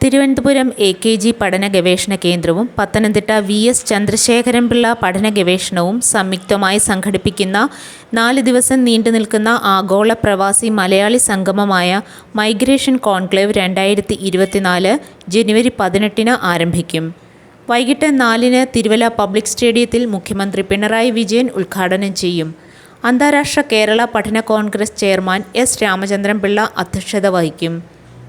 Thiruvananthapuram A K G പഠന ഗവേഷണ കേന്ദ്രവും പത്തനംതിട്ട വി എസ് ചന്ദ്രശേഖരൻപിള്ള പഠന ഗവേഷണവും സംയുക്തമായി സംഘടിപ്പിക്കുന്ന നാല് ദിവസം നീണ്ടു നിൽക്കുന്ന ആഗോള പ്രവാസി മലയാളി സംഗമമായ മൈഗ്രേഷൻ കോൺക്ലേവ് രണ്ടായിരത്തി ഇരുപത്തിനാല് ജനുവരി പതിനെട്ടിന് ആരംഭിക്കും. വൈകിട്ട് നാലിന് തിരുവല്ല പബ്ലിക് സ്റ്റേഡിയത്തിൽ മുഖ്യമന്ത്രി പിണറായി വിജയൻ ഉദ്ഘാടനം ചെയ്യും. അന്താരാഷ്ട്ര കേരള പഠന congress chairman S Ramachandran Pillai അധ്യക്ഷത വഹിക്കും.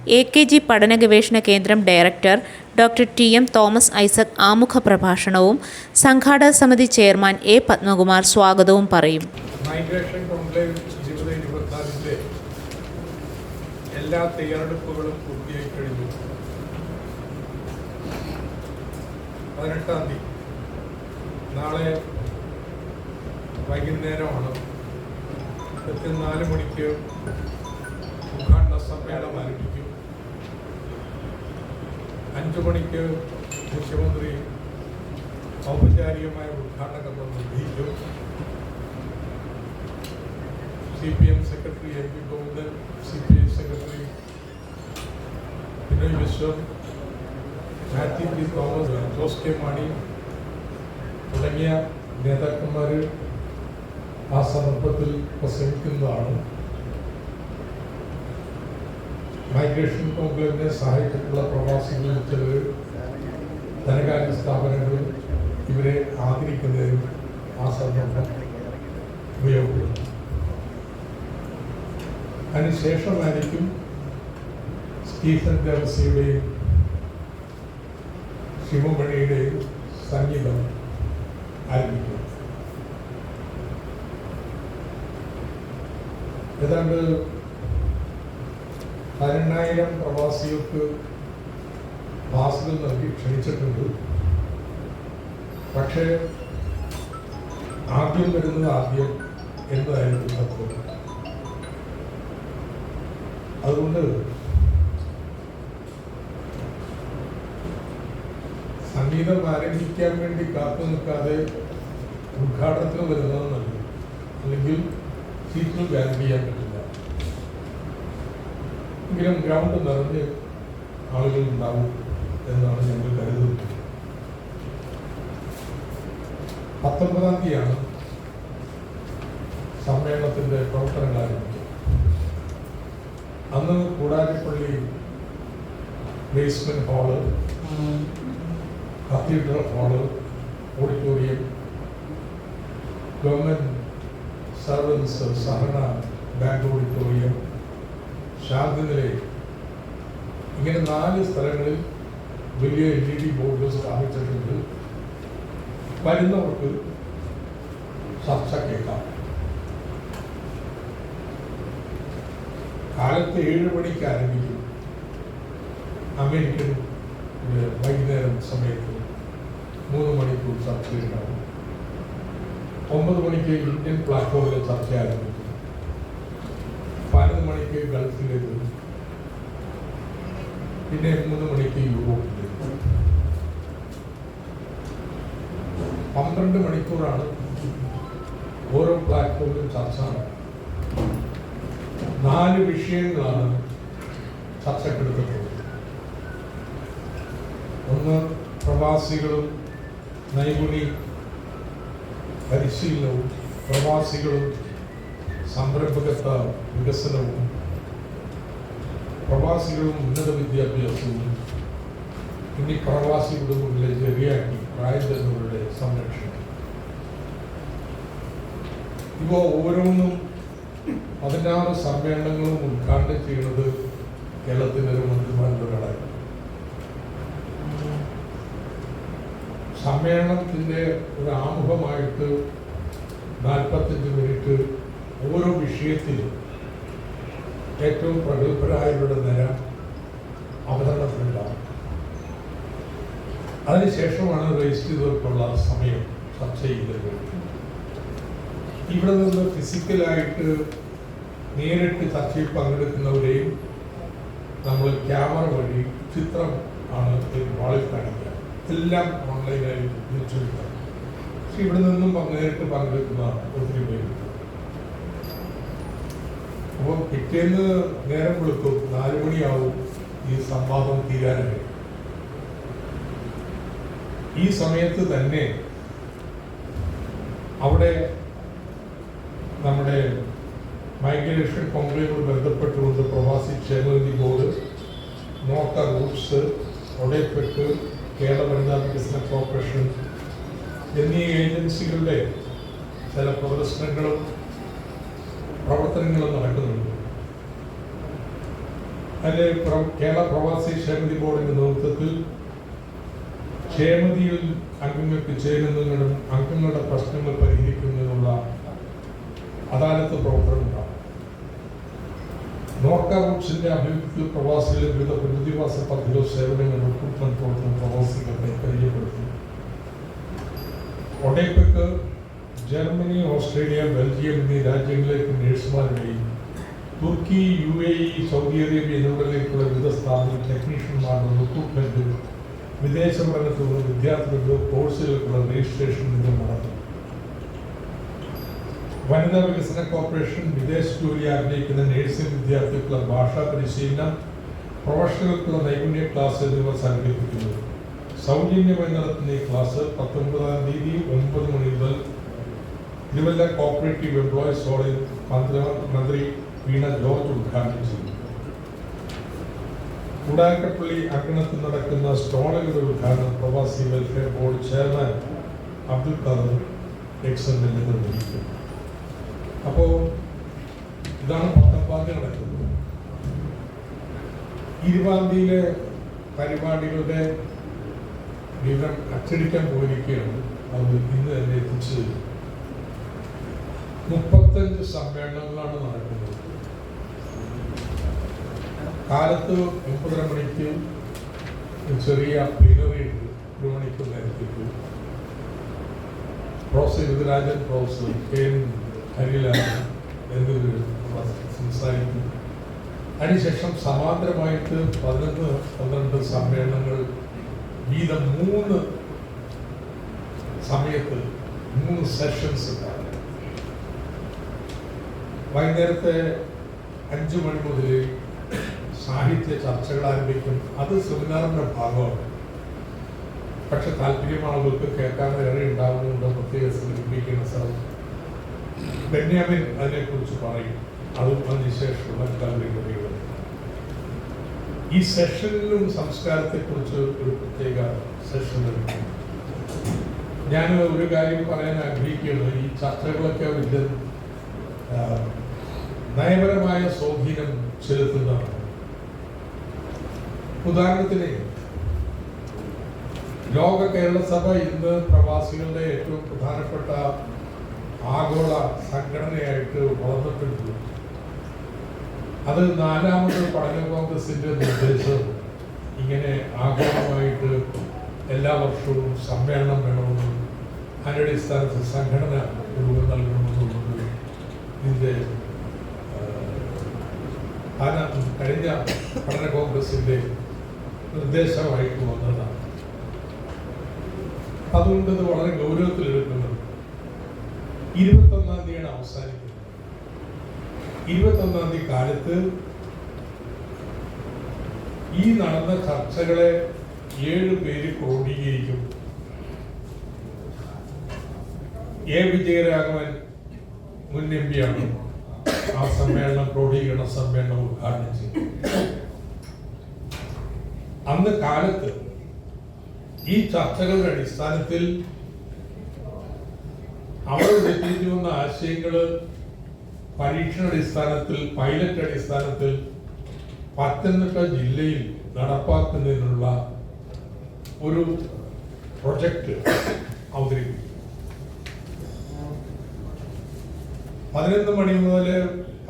എ കെ ജി പഠന ഗവേഷണ കേന്ദ്രം director doctor T M Thomas Isaac ആമുഖ പ്രഭാഷണവും സംഘാടക സമിതി ചെയർമാൻ എ പത്മകുമാർ സ്വാഗതവും പറയും. എല്ലാ തയ്യാറെടുപ്പുകളും പൂർത്തിയായി കഴിഞ്ഞു പതിനെട്ടാം തീയതി. നാളെ വൈകുന്നേരമാണ്. കൃത്യം മണിക്ക് ഉദ്ഘാടന സമ്മേളനം ആരംഭിക്കും. അഞ്ചു മണിക്ക് മുഖ്യമന്ത്രി ഔപചാരികമായ ഉദ്ഘാടന കർമ്മം നിർവഹിക്കും. C P M secretary M P Govindan C P I secretary Binoy Viswam Mathew P Thomas Jose K Mani തുടങ്ങിയ നേതാക്കന്മാർ ആ സന്ദർഭത്തിൽ പ്രസംഗിക്കുന്നതാണ്. മൈഗ്രേഷൻ കോൺക്ലേവിനെ സഹായിച്ചിട്ടുള്ള പ്രവാസികളിൽ ചിലർ ധനകാര്യ സ്ഥാപനങ്ങളും ഇവരെ ആദരിക്കുന്നതിനും ആ സന്ദർഭം ഉപയോഗപ്പെടുന്നു അതിനുശേഷമായിരിക്കും സ്റ്റീഫൻ ദേവസ്യയുടെയും ശിവമണിയുടെയും സംഗീതം ആരംഭിക്കുന്നത് ഏതാണ്ട് പതിനെണ്ണായിരം പ്രവാസികൾക്ക് പാസുകൾ നൽകി ക്ഷണിച്ചിട്ടുണ്ട്. പക്ഷേ ആദ്യം വരുന്നത് ആദ്യം എന്നതായിരുന്നു തത്വം അതുകൊണ്ട് സംഗീതം ആരംഭിക്കാൻ വേണ്ടി കാത്തു നിൽക്കാതെ ഉദ്ഘാടനത്തിന് വരുന്നത് നല്ലത് അല്ലെങ്കിൽ സീറ്റിൽ ബാൻ ചെയ്യാൻ എങ്കിലും ഗ്രൗണ്ട് നിറഞ്ഞ് ആളുകൾ ഉണ്ടാവും എന്നാണ് ഞങ്ങൾ കരുതുന്നത്. പത്തൊമ്പതാം തീയതിയാണ് സമ്മേളനത്തിന്റെ പ്രവർത്തനങ്ങൾ ആരംഭിച്ചത് അന്ന് Koodarappally basement hall cathedral hall auditorium government servants സഹന ബാങ്ക് ഓഡിറ്റോറിയം ശാന്തിനിലയം ഇങ്ങനെ നാല് സ്ഥലങ്ങളിൽ വലിയ എൽ ഇ ഡി ബോർഡുകൾ സ്ഥാപിച്ചിട്ടുണ്ട്. വരുന്നവർക്ക് ചർച്ച കേൾക്കാം. കാലത്ത് ഏഴ് മണിക്ക് ആരംഭിക്കും. അമേരിക്കൻ വൈകുന്നേരം സമയത്ത് മൂന്ന് മണിക്കൂർ ചർച്ച ഉണ്ടാവും ഒമ്പത് മണിക്ക് ഇന്ത്യൻ പ്ലാറ്റ്ഫോമിലെ ചർച്ച ആരംഭിക്കും മണിക്ക് ഗൾഫിലേക്ക് പിന്നെ മൂന്ന് മണിക്ക് യൂറോപ്പിലേക്ക് പന്ത്രണ്ട് മണിക്കൂറാണ് ഓരോ പ്ലാറ്റ്ഫോമിലും ചർച്ച നാല് വിഷയങ്ങളാണ് ചർച്ചക്കെടുത്തിട്ടുള്ളത്. ഒന്ന് പ്രവാസികളും നൈപുണി പരിശീലനവും പ്രവാസികളും സംരംഭകത്വ വികസനവും പ്രവാസികളും ഉന്നത വിദ്യാഭ്യാസവും ഇനി പ്രവാസി കുടുംബങ്ങളെ ചെറിയാക്കി പ്രായം സംരക്ഷണം. ഇവ ഓരോന്നും പതിനാറ് സമ്മേളനങ്ങളും ഉദ്ഘാടനം ചെയ്യുന്നത് കേരളത്തിലെ ഒരു മന്ത്രിമാരുടെ ഘടകം സമ്മേളനത്തിന്റെ ഒരു ആമുഖമായിട്ട് നാൽപ്പത്തഞ്ച് മിനിറ്റ് ഓരോ വിഷയത്തിലും ഏറ്റവും പ്രഗത്ഭരായവരുടെ നില അവതരണത്തിലുണ്ടാവും അതിനുശേഷമാണ് രജിസ്റ്റർ സമയം ചർച്ച ചെയ്തത്. ഇവിടെ നിന്ന് ഫിസിക്കലായിട്ട് നേരിട്ട് ചർച്ചയിൽ പങ്കെടുക്കുന്നവരെയും നമ്മൾ ക്യാമറ വഴി ചിത്രം ആണ് വാളിൽ കാണിക്കുക. എല്ലാം ഓൺലൈനായി പക്ഷെ ഇവിടെ നിന്നും നേരിട്ട് പങ്കെടുക്കുന്ന ഒത്തിരി പേര് അപ്പോൾ പിറ്റേന്ന് നേരം വെളുക്കും നാല് മണിയാവും ഈ സംവാദം തീരാനായി ഈ സമയത്ത് തന്നെ അവിടെ നമ്മുടെ മൈഗ്രേഷൻ കോൺക്ലേവുമായി ബന്ധപ്പെട്ടുകൊണ്ട് പ്രവാസി ക്ഷേമനിധി ബോർഡ് നോട്ട റൂട്ട്സ് ഒഡേപെക്ക് കേരള വനിതാ വികസന കോർപ്പറേഷൻ എന്നീ ഏജൻസികളുടെ ചില പ്രദർശനങ്ങളും പ്രവർത്തനങ്ങളും നടക്കുന്നുണ്ട്. പ്ര- കേരള പ്രവാസി ക്ഷേമതി ബോർഡിന്റെ നേതൃത്വത്തിൽ ക്ഷേമതിയിൽ അംഗങ്ങൾക്ക് ചേരുന്നതിനും അംഗങ്ങളുടെ പ്രശ്നങ്ങൾ പരിഹരിക്കുന്നതിനുള്ള അദാലത്ത് പ്രവർത്തനമുണ്ടാകും. നോർക്ക റൂട്ട്സിന്റെ ആഭിമുഖ്യത്തിൽ പ്രവാസികളെ വിവിധ പുനരധിവാസ പദ്ധതികൾ സേവനങ്ങൾ റിക്രൂട്ട്മെന്റ് പ്രവർത്തനം പ്രവാസികളെ പരിചയപ്പെടുത്തുന്നു. ഒഡേപെക്ക് ജർമ്മനി ഓസ്ട്രേലിയ ബെൽജിയം എന്നീ രാജ്യങ്ങളിലേക്ക് നഴ്സുമാരുടെയും തുർക്കി U A E Saudi Arabia എന്നിവിടങ്ങളിലേക്കുള്ള വിവിധ സ്ഥാപന ടെക്നീഷ്യന്മാരുടെ റിക്രൂട്ട്മെന്റ് വിദേശ പഠനത്തിലുള്ള വിദ്യാർത്ഥികളുടെ കോഴ്സുകൾക്കുള്ള രജിസ്ട്രേഷൻ എന്നിവ നടത്തും വനിതാ വികസന കോർപ്പറേഷൻ വിദേശ ജോലി ആഗ്രഹിക്കുന്ന നഴ്സിംഗ് വിദ്യാർത്ഥികൾക്കുള്ള ഭാഷാ പരിശീലനം പ്രൊഫഷണലുകൾക്കുള്ള നൈപുണ്യ ക്ലാസ് എന്നിവ സംഘടിപ്പിക്കുന്നു. സൗജന്യമായി നടത്തുന്ന ഈ ക്ലാസ് പത്തൊമ്പതാം തീയതി ഒൻപത് മണി മുതൽ തിരുവല്ല കോപ്പറേറ്റീവ് എംപ്ലോയീസ് ഹോളിൽ മന്ത്രി മന്ത്രി വീണ ജോർജ് ഉദ്ഘാടനം ചെയ്തു. കൂടാക്കപ്പള്ളി അങ്കണത്തിൽ നടക്കുന്ന സ്റ്റാളുകളുടെ ഉദ്ഘാടനം പ്രവാസി welfare board chairman Abdul Khader എക്സൻ നിർവഹിക്കും അപ്പോൾ ഇതാണ് തീയതി നടക്കുന്നത്. ഇരുപതാം പരിപാടികളുടെ വിവരം അച്ചടിക്കാൻ പോയിരിക്കുകയാണ്. അത് ഇന്ന് തന്നെ എത്തിച്ചു തരും. മുപ്പത്തഞ്ച് സമ്മേളനങ്ങളാണ് നടക്കുന്നത്. കാലത്ത് ഒമ്പതര മണിക്ക് ചെറിയ പ്ലീനറി ഉണ്ട്. ഒരു മണിക്ക് നേരത്തേക്ക്. Professor Rithurajan professor K N Harilal എന്നിവർ സംസാരിക്കും. അതിനുശേഷം സമാന്തരമായിട്ട് പതിനൊന്ന് പന്ത്രണ്ട് സമ്മേളനങ്ങൾ വീതം മൂന്ന് സമയത്ത് മൂന്ന് സെഷൻസ് ഉണ്ടാകും. വൈകുന്നേരത്തെ അഞ്ച് മണി മുതൽ സാഹിത്യ ചർച്ചകൾ ആരംഭിക്കും. അത് സെമിനാറിന്റെ ഭാഗമാണ്. പക്ഷെ താല്പര്യമാളുകൾക്ക് കേൾക്കാൻ ഏറെ ഉണ്ടാകുന്നുണ്ട് പ്രത്യേക സംഘടിപ്പിക്കുന്ന സ്ഥലം. ബെന്യാമിൻ അതിനെക്കുറിച്ച് പറയും. അതും അതിനുശേഷമുള്ള താല്പര്യങ്ങൾ ഈ സെഷനിലും സംസ്കാരത്തെക്കുറിച്ച് ഒരു പ്രത്യേക സെഷൻ ഞാൻ ഒരു കാര്യം പറയാൻ ആഗ്രഹിക്കുകയാണ്. ഈ ചർച്ചകളൊക്കെ വലിയ നയപരമായ സ്വാധീനം ചെലുത്തുന്നതാണ് ഉദാഹരണത്തിന് ലോക കേരള സഭ ഇന്ന് പ്രവാസികളുടെ ഏറ്റവും പ്രധാനപ്പെട്ട ആഗോള സംഘടനയായിട്ട് വളർന്നിട്ടുണ്ട്. അത് നാലാമത് പഠന കോൺഗ്രസിന്റെ നിർദ്ദേശം. ഇങ്ങനെ ആഗോളമായിട്ട് എല്ലാ വർഷവും സമ്മേളനം വേണമെന്നും അതിന്റെ അടിസ്ഥാനത്തിൽ സംഘടന രൂപം നൽകണമെന്നുള്ളത് ഇതിന്റെ ആ, കഴിഞ്ഞ പഠന കോൺഗ്രസിന്റെ നിർദ്ദേശമായിട്ട് വന്നതാണ് അതുകൊണ്ട് ഇത് വളരെ ഗൗരവത്തിലെടുക്കുന്നത് ഇരുപത്തൊന്നാം തീയതിയാണ് അവസാനിക്കുന്നത്. ഇരുപത്തൊന്നാം തീയതി കാലത്ത് ഈ നടന്ന ചർച്ചകളെ ഏഴ് പേര് ക്രോഡീകരിക്കും. എ വിജയരാഘവൻ മുൻ എം പിയാണ് ആ സമ്മേളനം ക്രോഡീകരണ സമ്മേളനം ഉദ്ഘാടനം ചെയ്തു. അന്ന് കാലത്ത് ഈ ചർച്ചകളുടെ അടിസ്ഥാനത്തിൽ അവർ ഉയർത്തിച്ചു വന്ന ആശയങ്ങൾ പരീക്ഷണ അടിസ്ഥാനത്തിൽ പൈലറ്റ് അടിസ്ഥാനത്തിൽ പത്തനംതിട്ട ജില്ലയിൽ നടപ്പാക്കുന്നതിനുള്ള ഒരു പ്രൊജക്ട് അവതരിപ്പിക്കും പതിനൊന്ന് മണി മുതൽ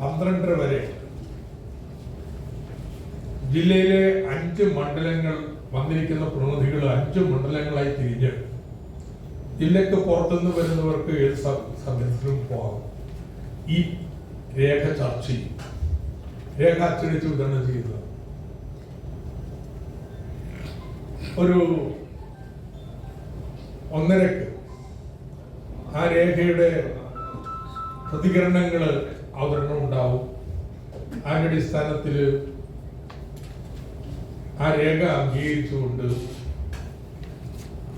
പന്ത്രണ്ടര വരെ ജില്ലയിലെ അഞ്ച് മണ്ഡലങ്ങൾ വന്നിരിക്കുന്ന പ്രതിനിധികൾ അഞ്ച് മണ്ഡലങ്ങളായി തിരിഞ്ഞ് ജില്ലക്ക് പുറത്തുനിന്ന് വരുന്നവർക്ക് ഏത് സ- സമയത്തിലും പോകാം. ഈ രേഖ ചർച്ച ചെയ്യും. രേഖ അച്ചടിച്ച് വിതരണം ചെയ്യുന്നത് ഒരു ഒന്നരക്ക് ആ രേഖയുടെ പ്രതികരണങ്ങൾ അവതരണം ഉണ്ടാവും. അതിന്റെ അടിസ്ഥാനത്തിൽ ആ രേഖ അംഗീകരിച്ചുകൊണ്ട്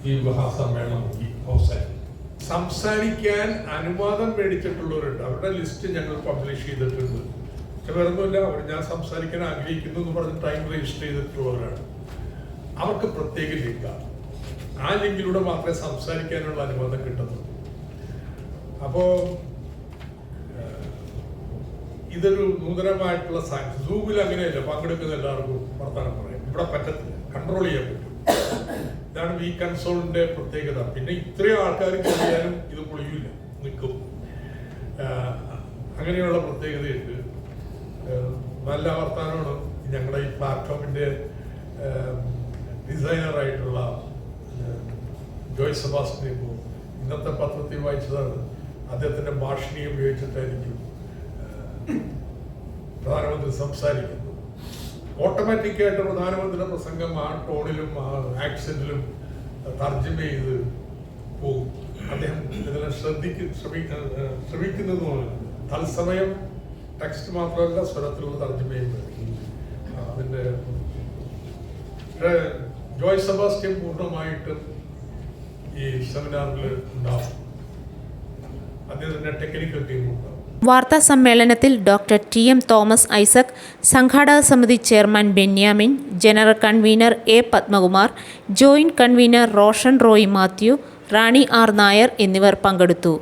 ഈ മഹാസമ്മേളനം അവസാനിക്കും. അവസാനം സംസാരിക്കാൻ അനുവാദം മേടിച്ചിട്ടുള്ളവരുണ്ട്. അവരുടെ ലിസ്റ്റ് ഞങ്ങൾ പബ്ലിഷ് ചെയ്തിട്ടുണ്ട്. വേറൊന്നുമില്ല അവർ ഞാൻ സംസാരിക്കാൻ ആഗ്രഹിക്കുന്നു എന്ന് പറഞ്ഞ് ടൈം രജിസ്റ്റർ ചെയ്തിട്ടുള്ളവരാണ്. അവർക്ക് പ്രത്യേക ലിങ്കാണ് ആ ലിങ്കിലൂടെ മാത്രമേ സംസാരിക്കാനുള്ള അനുവാദം കിട്ടുന്നുള്ളൂ അപ്പോ ഏഹ്, ഇതൊരു നൂതനമായിട്ടുള്ള സയൻസ് സൂമിൽ അങ്ങനെയല്ല പങ്കെടുക്കുന്ന എല്ലാവർക്കും വർത്തമാനം പറയാം. ഇവിടെ പറ്റത്തില്ല. കൺട്രോൾ ചെയ്യാൻ പറ്റും. ഇതാണ് വി കൺസോളിന്റെ പ്രത്യേകത. പിന്നെ ഇത്രയും ആൾക്കാർ കഴിയാനും ഇത് പൊളിയില്ല നിൽക്കും അങ്ങനെയുള്ള പ്രത്യേകതയുണ്ട്. നല്ല വർത്തമാനമാണ്. ഞങ്ങളുടെ ഈ പ്ലാറ്റ്ഫോമിന്റെ ഡിസൈനറായിട്ടുള്ള ജോയ് സെബാസ്റ്റിനെ ഇന്നത്തെ പത്രത്തിൽ വായിച്ചതാണ്. അദ്ദേഹത്തിന്റെ ഭാഷണി ഉപയോഗിച്ചിട്ടായിരിക്കും പ്രധാനമന്ത്രി സംസാരിക്കുന്നത്. ഓട്ടോമാറ്റിക്കായിട്ട് പ്രധാനമന്ത്രിയുടെ പ്രസംഗം ആ ടോണിലും ആ ആക്സെന്റിലും തർജമ ചെയ്ത് പോകും. അദ്ദേഹം ഇതിനെ ശ്രദ്ധിക്ക് ശ്രമി ഏഹ്, ശ്രമിക്കുന്നതുമാണ് തത്സമയം ടെക്സ്റ്റ് മാത്രമല്ല സ്വരത്തിലുള്ള തർജമയും അതിന്റെ ജോയ് സെബാസ്റ്റ്യൻ പൂർണമായിട്ടും ഈ സെമിനാറിൽ ഉണ്ടാവും. ടെക്നിക്കൽ വാർത്താ സമ്മേളനത്തിൽ doctor T M Thomas Isaac സംഘാടക സമിതി chairman Benyamin general convener A Padmakumar joint convener Roshan Roy Mathew Rani R Nair എന്നിവർ പങ്കെടുത്തു.